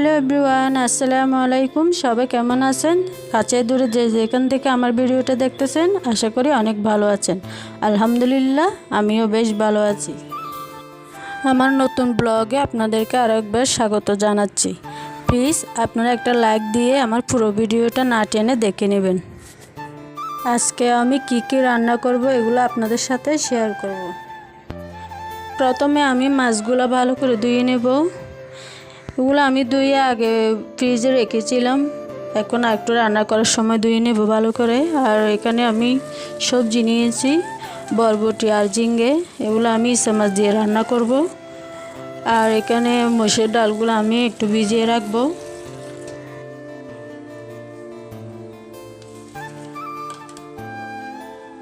Hello everyone, আসসালামু আলাইকুম। সবাই কেমন আছেন? কাছে দূরে যে যেখান থেকে আমার ভিডিওটা দেখতেছেন, আশা করি অনেক ভালো আছেন। আলহামদুলিল্লাহ, আমিও বেশ ভালো আছি। আমার নতুন ব্লগে আপনাদেরকে আরও একবার স্বাগত জানাচ্ছি। প্লিজ, আপনারা একটা লাইক দিয়ে আমার পুরো ভিডিওটা না টেনে দেখে নেবেন। আজকে আমি কি কি রান্না করব এগুলো আপনাদের সাথে শেয়ার করব। প্রথমে আমি মাছগুলো ভালো করে ধুয়ে নেব। এগুলো আমি ধুয়ে আগে ফ্রিজে রেখেছিলাম। এখন একটু রান্না করার সময় ধুয়ে নেব ভালো করে। আর এখানে আমি সবজি নিয়েছি, বরবটি আর ঝিঙ্গে এগুলো আমি ইসা মাছ দিয়ে রান্না করব। আর এখানে মসুর ডালগুলো আমি একটু ভিজিয়ে রাখব।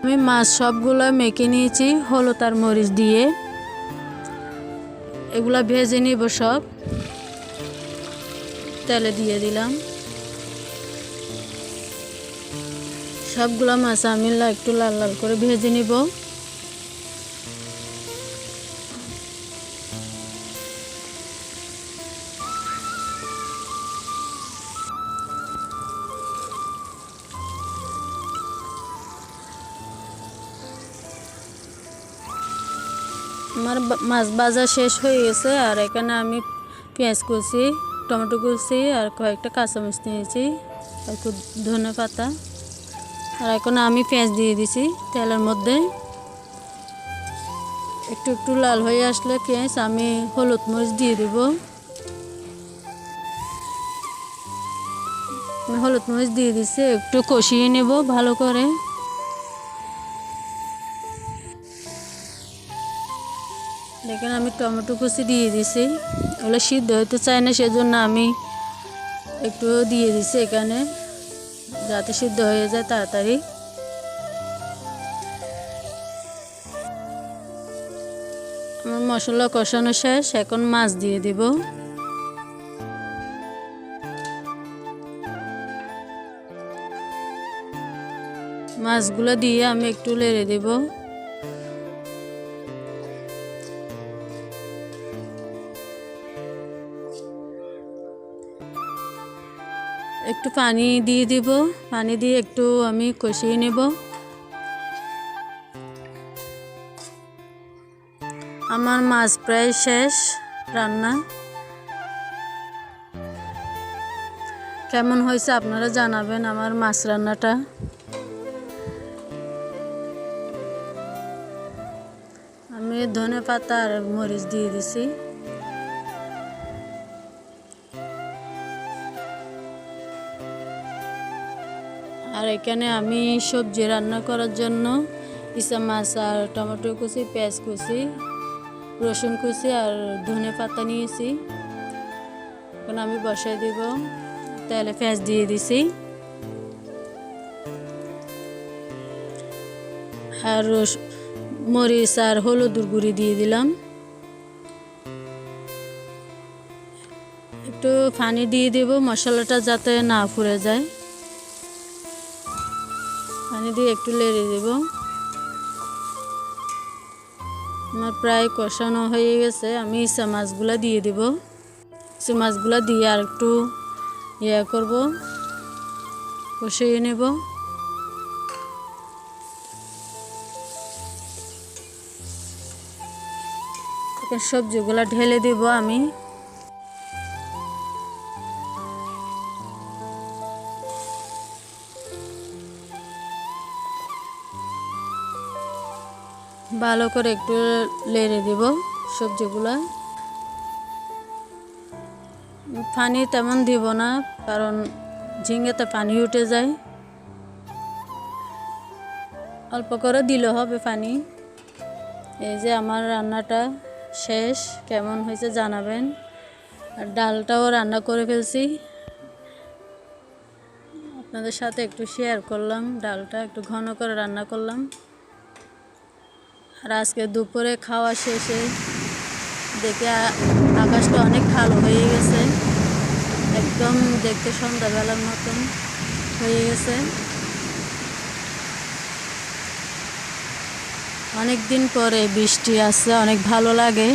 আমি মাছ সবগুলো মেখে নিয়েছি, হলুদ আর মরিচ দিয়ে। এগুলা ভেজে নিব সব। তেলে দিয়ে দিলাম। সবগুলো মাছ আমি একটু লাল লাল করে ভেজে নিব। আমার মাছ ভাজা শেষ হয়ে গেছে, আর এখানে আমি পেঁয়াজ কুচি টমেটো কুচি আর কয়েকটা কাঁচামরিচ নিয়েছি একটু ধনে পাতা, আর এখন আমি পেঁয়াজ দিয়ে দিছি তেলের মধ্যে। একটু একটু লাল হয়ে আসলে পেঁয়াজ আমি হলুদ মরিচ দিয়ে দিব। আমি হলুদ মরিচ দিয়ে দিছি, একটু কষিয়ে নেব ভালো করে। দেখেন আমি টমেটো কুচি দিয়ে দিছি। ওগুলো সিদ্ধ হতে চায় না, সেজন্য আমি একটু দিয়ে দিছি এখানে, যাতে সিদ্ধ হয়ে যায় তাড়াতাড়ি। আমার মশলা কষানো শেষ, এখন মাছ দিয়ে দিব। মাছগুলো দিয়ে আমি একটু লেড়ে দেবো। একটু পানি দিয়ে দিব। পানি দিয়ে একটু আমি কষিয়ে নেব। আমার মাছ প্রায় শেষ রান্না। কেমন হয়েছে আপনারা জানাবেন আমার মাছ রান্নাটা। আমি ধনে পাতা আর মরিচ দিয়ে দিছি। এখানে আমি সবজি রান্না করার জন্য ইসা মাছ আর টমেটো কুচি, পেঁয়াজ কুচি, রসুন কুচি আর ধনে পাতা নিয়েছি। এখন আমি বসাই দিব। তেলে পেঁয়াজ দিয়ে দিছি। আর রস, মরিচ আর হলুদের গুঁড়ি দিয়ে দিলাম। একটু পানি দিয়ে দেব, মশলাটা যাতে না ফুরে যায়। পানি দিয়ে একটু লেড়ে দেব। আমার প্রায় কষানো হয়ে গেছে, আমি ইসা মাছগুলো দিয়ে দেব। ইসা মাছগুলো দিয়ে আর একটু ইয়ে করব, কষিয়ে নেব। সবজিগুলো ঢেলে দেব আমি। ভালো করে একটু লেড়ে দেব সবজিগুলো। পানি তেমন দিব না, কারণ ঝিঙ্গেতে পানি উঠে যায়। অল্প করে দিলে হবে পানি। এই যে আমার রান্নাটা শেষ, কেমন হয়েছে জানাবেন। আর ডালটাও রান্না করে ফেলছি। আপনাদের সাথে একটু শেয়ার করলাম, ডালটা একটু ঘন করে রান্না করলাম। আর আজকে দুপুরে খাওয়া শেষে দেখে আকাশটা অনেক ভালো হয়ে গেছে। একদম দেখতে সন্ধ্যাবেলার মতন হয়ে গেছে। অনেক দিন পরে বৃষ্টি আসছে, অনেক ভালো লাগে।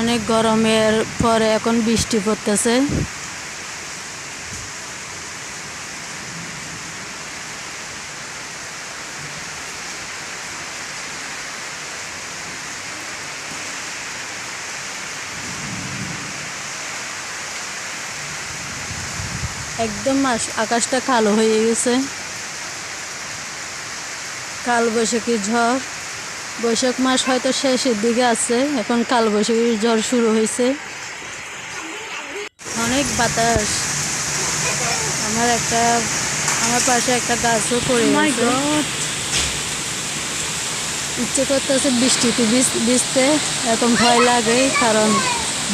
অনেক গরমের পরে এখন বৃষ্টি পড়তেছে। একদম আকাশটা কালো হয়ে গেছে। কাল বৈশাখী ঝড়। বৈশাখ মাস হয়তো শেষের দিকে আছে এখন কাল বৈশাখী ঝড় শুরু হয়েছে। অনেক বাতাস। আমার একটা আমার পাশে একটা গাছও পড়ে গেছে ইচ্ছে করতেছে বৃষ্টিতে ভিজ- ভিজতে এখন ভয় লাগে কারণ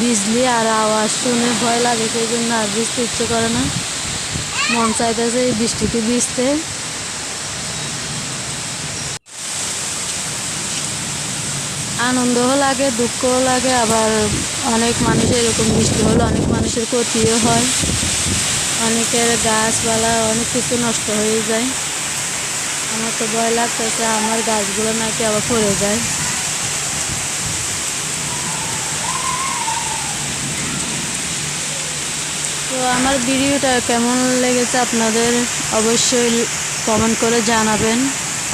বিজলি আর আওয়াজ শুনে ভয় লাগে সেই জন্য আর ভিজতে ইচ্ছে করে না। মন চাইতেছে এই বৃষ্টিতে ভিজতে। আনন্দও লাগে, দুঃখও লাগে, আবার অনেক মানুষের এরকম বৃষ্টি হলে, অনেক মানুষের ক্ষতিও হয়। অনেকের গাছপালা অনেক কিছু নষ্ট হয়ে যায়। আমার তো ভয় লাগতেছে, আমার গাছগুলো নাকি আবার পড়ে যায়। তো আমার ভিডিওটা কেমন লেগেছে আপনাদের অবশ্যই কমেন্ট করে জানাবেন।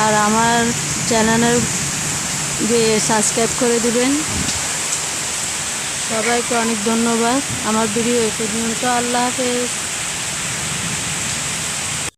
আর আমার চ্যানেলের সাবস্ক্রাইব করে দিবেন। সবাইকে অনেক ধন্যবাদ। আমার ভিডিও এ পর্যন্ত। আল্লাহ হাফেজ।